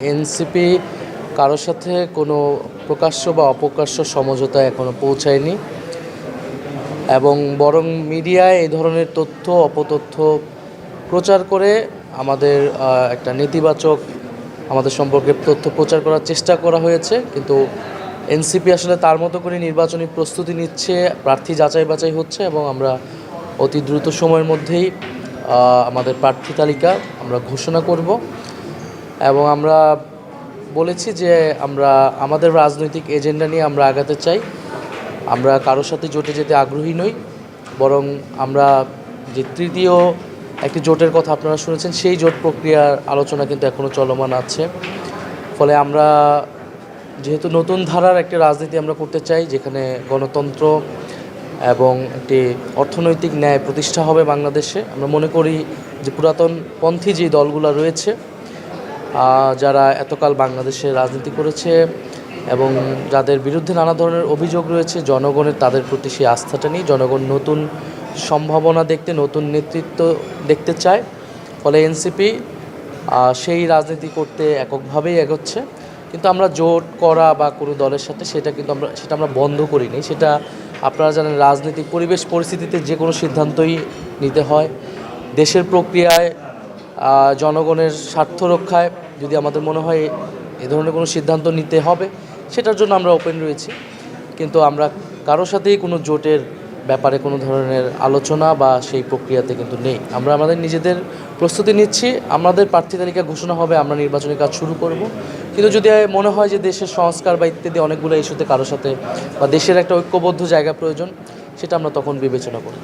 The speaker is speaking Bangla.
এনসিপি কারোর সাথে কোনো প্রকাশ্য বা অপ্রকাশ্য সমঝোতা এখনও পৌঁছায়নি। এবং বরং মিডিয়ায় এই ধরনের তথ্য, অপতথ্য প্রচার করে আমাদের একটা নেতিবাচক আমাদের সম্পর্কে তথ্য প্রচার করার চেষ্টা করা হয়েছে। কিন্তু এনসিপি আসলে তার মতো করে নির্বাচনী প্রস্তুতি নিচ্ছে, প্রার্থী যাচাই বাছাই হচ্ছে এবং আমরা অতি দ্রুত সময়ের মধ্যেই আমাদের প্রার্থী তালিকা আমরা ঘোষণা করব। এবং আমরা বলেছি যে আমরা আমাদের রাজনৈতিক এজেন্ডা নিয়ে আমরা আগাতে চাই। আমরা কারোর সাথে জোটে যেতে আগ্রহী নই, বরং আমরা যে তৃতীয় একটি জোটের কথা আপনারা শুনেছেন, সেই জোট প্রক্রিয়ার আলোচনা কিন্তু এখনও চলমান আছে। ফলে আমরা যেহেতু নতুন ধারার একটি রাজনীতি আমরা করতে চাই, যেখানে গণতন্ত্র এবং একটি অর্থনৈতিক ন্যায় প্রতিষ্ঠা হবে বাংলাদেশে, আমরা মনে করি যে পুরাতন পন্থী যে দলগুলো রয়েছে যারা এতকাল বাংলাদেশে রাজনীতি করেছে এবং যাদের বিরুদ্ধে নানা ধরনের অভিযোগ রয়েছে, জনগণের তাদের প্রতি সেই আস্থাটা নেই। জনগণ নতুন সম্ভাবনা দেখতে, নতুন নেতৃত্ব দেখতে চায়। ফলে এনসিপি সেই রাজনীতি করতে এককভাবেই এগোচ্ছে। কিন্তু আমরা জোট, করা বা কোনো দলের সাথে সেটা কিন্তু আমরা, সেটা আমরা বন্ধ করিনি। সেটা আপনারা জানেন, রাজনৈতিক পরিবেশ পরিস্থিতিতে যে কোনো সিদ্ধান্তই নিতে হয়। দেশের প্রক্রিয়ায় জনগণের স্বার্থ রক্ষায় যদি আমাদের মনে হয় এ ধরনের কোনো সিদ্ধান্ত নিতে হবে, সেটার জন্য আমরা ওপেন রয়েছি। কিন্তু আমরা কারোর সাথেই কোনো জোটের ব্যাপারে কোনো ধরনের আলোচনা বা সেই প্রক্রিয়াতে কিন্তু নেই। আমরা আমাদের নিজেদের প্রস্তুতি নিচ্ছি, আমাদের প্রার্থী তালিকা ঘোষণা হবে, আমরা নির্বাচনী কাজ শুরু করব। কিন্তু যদি মনে হয় যে দেশের সংস্কার বা ইত্যাদি অনেকগুলো ইস্যুতে কারোর সাথে বা দেশের একটা ঐক্যবদ্ধ জায়গা প্রয়োজন, সেটা আমরা তখন বিবেচনা করব।